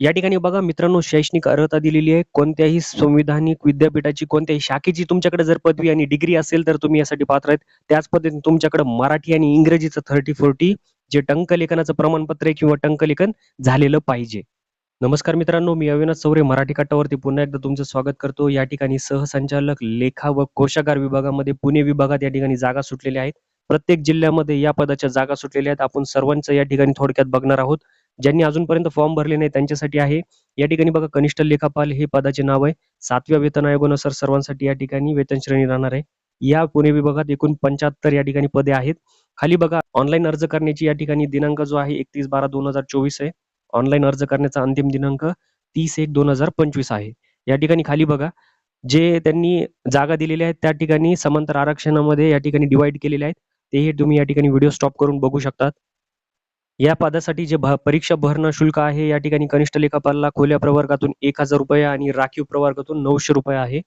या ठिकाणी बघा मित्रांनो शैक्षणिक अर्हता दिलेली आहे. कोणत्याही संविधानिक विद्यापीठाची कोणत्याही शाखेची तुमच्याकडे जर पदवी आणि डिग्री असेल तर तुम्ही यासाठी पात्र आहेत. त्याच पद्धतीने तुमच्याकडे मराठी आणि इंग्रजीचं थर्टी फोर्टी जे टंकलेखनाचं प्रमाणपत्र आहे किंवा टंकलेखन झालेलं पाहिजे. नमस्कार मित्रांनो मी अविनाश चौरे मराठी कट्टावरती पुन्हा एकदा तुमचं स्वागत करतो. या ठिकाणी सहसंचालक लेखा व कोशागार विभागामध्ये पुणे विभागात या ठिकाणी जागा सुटलेल्या आहेत. प्रत्येक जिल्ह्यामध्ये या पदाच्या जागा सुटलेल्या आहेत. आपण सर्वांचं या ठिकाणी थोडक्यात बघणार आहोत. ज्यांनी अजूनपर्यंत फॉर्म भरले नाही त्यांच्यासाठी आहे. या ठिकाणी बघा कनिष्ठ लेखापाल हे पदाचे नाव आहे. सातव्या वेतन आयोगानुसार सर्वांसाठी या ठिकाणी वेतन श्रेणी राहणार आहे. या पुणे विभागात एकूण पंच्याहत्तर या ठिकाणी पदे आहेत. खाली बघा ऑनलाईन अर्ज करण्याची या ठिकाणी दिनांक जो आहे एकतीस बारा दोन हजार चोवीस आहे. ऑनलाईन अर्ज करण्याचा अंतिम दिनांक तीस एक दोन हजार पंचवीस आहे. या ठिकाणी खाली बघा जे त्यांनी जागा दिलेल्या आहेत त्या ठिकाणी समांतर आरक्षणामध्ये या ठिकाणी डिवाइड केलेले आहेत. तेही तुम्ही या ठिकाणी व्हिडिओ स्टॉप करून बघू शकतात. या पदासाठी जे परीक्षा भरणं शुल्क आहे या ठिकाणी कनिष्ठ लेखापालला खोल्या प्रवर्गातून एक हजार रुपये आणि राखीव प्रवर्गातून नऊशे रुपये आहे.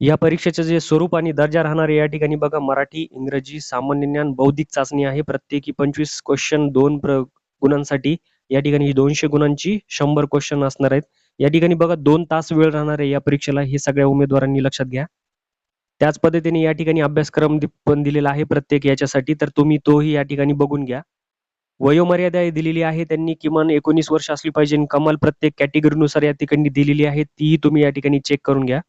या परीक्षेचे जे स्वरूप आणि दर्जा राहणार आहे या ठिकाणी बघा मराठी इंग्रजी सामान्य ज्ञान बौद्धिक चाचणी आहे. प्रत्येकी पंचवीस क्वेश्चन दोन गुणांसाठी या ठिकाणी ही दोनशे गुणांची शंभर क्वेश्चन असणार आहेत. या ठिकाणी बघा दोन तास वेळ राहणार आहे या परीक्षेला हे सगळ्या उमेदवारांनी लक्षात घ्या. त्याच पद्धतीने या ठिकाणी अभ्यासक्रम पण दिलेला आहे प्रत्येक याच्यासाठी तर तुम्ही तोही या ठिकाणी बघून घ्या. वयोमर्यादा दिलेली आहे. त्यांनी किमान एकोणीस वर्ष असली पाहिजे कमाल प्रत्येक कॅटेगरीनुसार या ठिकाणी दिलेली आहे. तीही तुम्ही या ठिकाणी चेक करून घ्या.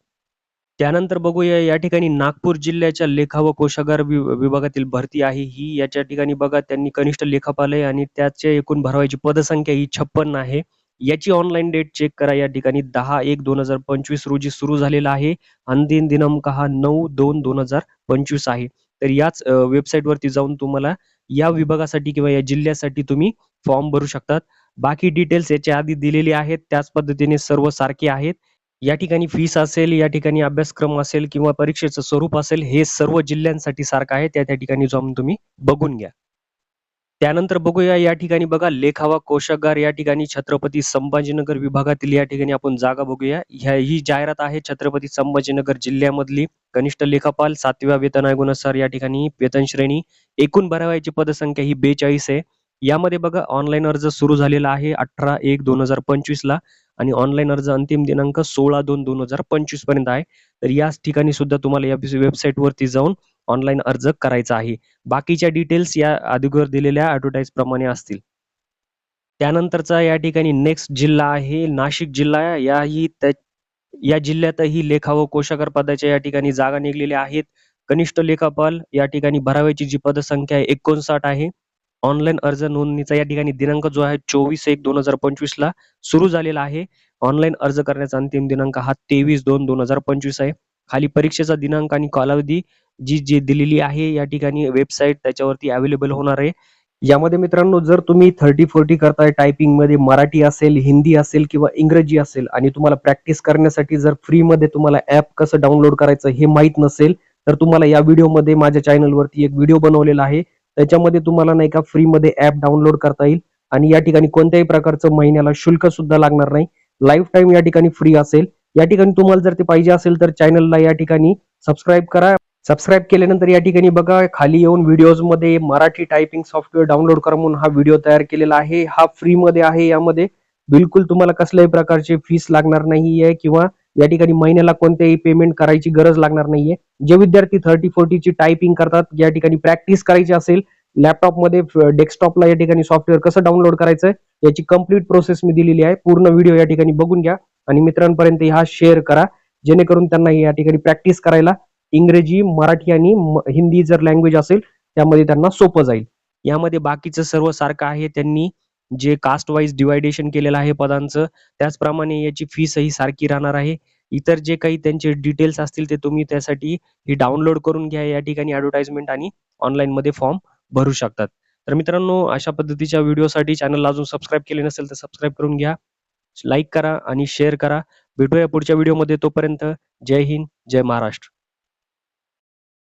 त्यानंतर बघूया या ठिकाणी नागपूर जिल्ह्याच्या लेखा व कोशागार विभागातील भरती आहे. ही याच्या ठिकाणी बघा त्यांनी कनिष्ठ लेखापाल आहे आणि त्याचे एकूण भरवायची पदसंख्या ही छप्पन आहे. याची ऑनलाईन डेट चेक करा. या ठिकाणी दहा एक दोन हजार पंचवीस रोजी सुरू झालेला आहे. अंतिम दिनांक हा नऊ दोन दोन हजार पंचवीस आहे. तर याच वेबसाईट वरती जाऊन तुम्हाला या विभागासाठी किंवा या जिल्ह्यासाठी तुम्ही फॉर्म भरू शकतात. बाकी डिटेल्स याच्या आधी दिलेले आहेत. त्याच पद्धतीने सर्व सारखे आहेत. या ठिकाणी फीस असेल या ठिकाणी अभ्यासक्रम असेल किंवा परीक्षेचं स्वरूप असेल हे सर्व जिल्ह्यांसाठी सारखं आहे. त्या त्या ठिकाणी जाऊन तुम्ही बघून घ्या. त्यानंतर बघूया या ठिकाणी बघा लेखावा कोशागार या ठिकाणी छत्रपती संभाजीनगर विभागातील या ठिकाणी आपण जागा बघूया. ह्या ही जाहिरात आहे छत्रपती संभाजीनगर जिल्ह्यामधली. कनिष्ठ लेखापाल सातव्या वेतन आयोगानुसार या ठिकाणी वेतन श्रेणी. एकूण भरावायची पदसंख्या ही बेचाळीस आहे. यामध्ये बघा ऑनलाईन अर्ज सुरू झालेला आहे अठरा एक दोन हजार पंचवीस ला आणि ऑनलाईन अर्ज अंतिम दिनांक सोळा दोन दोन हजार पंचवीसपर्यंत आहे. तर याच ठिकाणी सुद्धा तुम्हाला या वेबसाईट वरती जाऊन ऑनलाईन अर्ज करायचा आहे. बाकीच्या डिटेल्स या अगोदर दिलेल्या ॲडव्हर्टाईज प्रमाणे असतील. त्यानंतरचा या ठिकाणी नेक्स्ट जिल्हा आहे. नाशिक जिल्हा याही या जिल्ह्यातही लेखा व कोशागर पदाच्या या ठिकाणी जागा निघलेल्या आहेत. कनिष्ठ लेखापाल या ठिकाणी भरावायची जी पदसंख्या आहे एकोणसाठ आहे. ऑनलाईन अर्ज नोंदणीचा या ठिकाणी दिनांक जो आहे चोवीस एक दोन हजार पंचवीस ला सुरू झालेला आहे. ऑनलाईन अर्ज करण्याचा अंतिम दिनांक हा तेवीस दोन दोन हजार पंचवीस आहे. खाली परीक्षेचा दिनांक आणि कालावधी जी जी दिलेली आहे या ठिकाणी वेबसाईट त्याच्यावरती अवेलेबल होणार आहे. यामध्ये मित्रांनो जर तुम्ही थर्टी फोर्टी करताय टायपिंगमध्ये मराठी असेल हिंदी असेल किंवा इंग्रजी असेल आणि तुम्हाला प्रॅक्टिस करण्यासाठी जर फ्रीमध्ये तुम्हाला ऍप कसं डाउनलोड करायचं हे माहीत नसेल तर तुम्हाला या व्हिडिओमध्ये माझ्या चॅनलवरती एक व्हिडिओ बनवलेला आहे. त्याच्यामध्ये तुम्हाला नाही का फ्रीमध्ये ऍप डाउनलोड करता येईल आणि या ठिकाणी कोणत्याही प्रकारचं महिन्याला शुल्क सुद्धा लागणार नाही. लाईफ टाईम या ठिकाणी फ्री असेल. या ठिकाणी तुम्हाला जर ते पाहिजे असेल तर चॅनलला या ठिकाणी सबस्क्राईब करा. सबस्क्राईब केल्यानंतर या ठिकाणी बघा खाली येऊन व्हिडिओजमध्ये मराठी टायपिंग सॉफ्टवेअर डाउनलोड करा म्हणून हा व्हिडिओ तयार केलेला आहे. हा फ्री मध्ये आहे यामध्ये. बिलकुल तुम्हाला कसल्याही प्रकारची फीस लागणार नाहीये किंवा या ठिकाणी महिन्याला कोणतेही पेमेंट करायची गरज लागणार नाहीये. जे विद्यार्थी थर्टी फोर्टीची टायपिंग करतात या ठिकाणी प्रॅक्टिस करायची असेल लॅपटॉपमध्ये डेस्कटॉपला या ठिकाणी सॉफ्टवेअर कसं डाउनलोड करायचं याची कंप्लीट प्रोसेस मी दिलेली आहे. पूर्ण व्हिडिओ या ठिकाणी बघून घ्या. आणि मित्रांपर्यंत हा शेअर करा. जेणेकरून त्यांना या ठिकाणी प्रॅक्टिस करायला इंग्रजी मराठी आणि हिंदी जर लँग्वेज असेल त्यामध्ये त्यांना सोपं जाईल. यामध्ये बाकीचं सर्व सारखं आहे. त्यांनी जे कास्ट वाईज डिवायडेशन केलेलं आहे पदांचं त्याचप्रमाणे याची फीस ही सारखी राहणार आहे. इतर जे काही त्यांचे डिटेल्स असतील ते तुम्ही त्यासाठी ही डाउनलोड करून घ्या. या ठिकाणी ऍडव्हर्टाइजमेंट आणि ऑनलाईन मध्ये फॉर्म भरू शकतात. तर मित्रांनो अशा पद्धतीच्या व्हिडिओसाठी चॅनलला अजून सबस्क्राईब केले नसेल तर सबस्क्राईब करून घ्या. लाईक करा आणि शेअर करा. भेटूया पुढच्या व्हिडिओमध्ये तोपर्यंत जय हिंद जय महाराष्ट्र.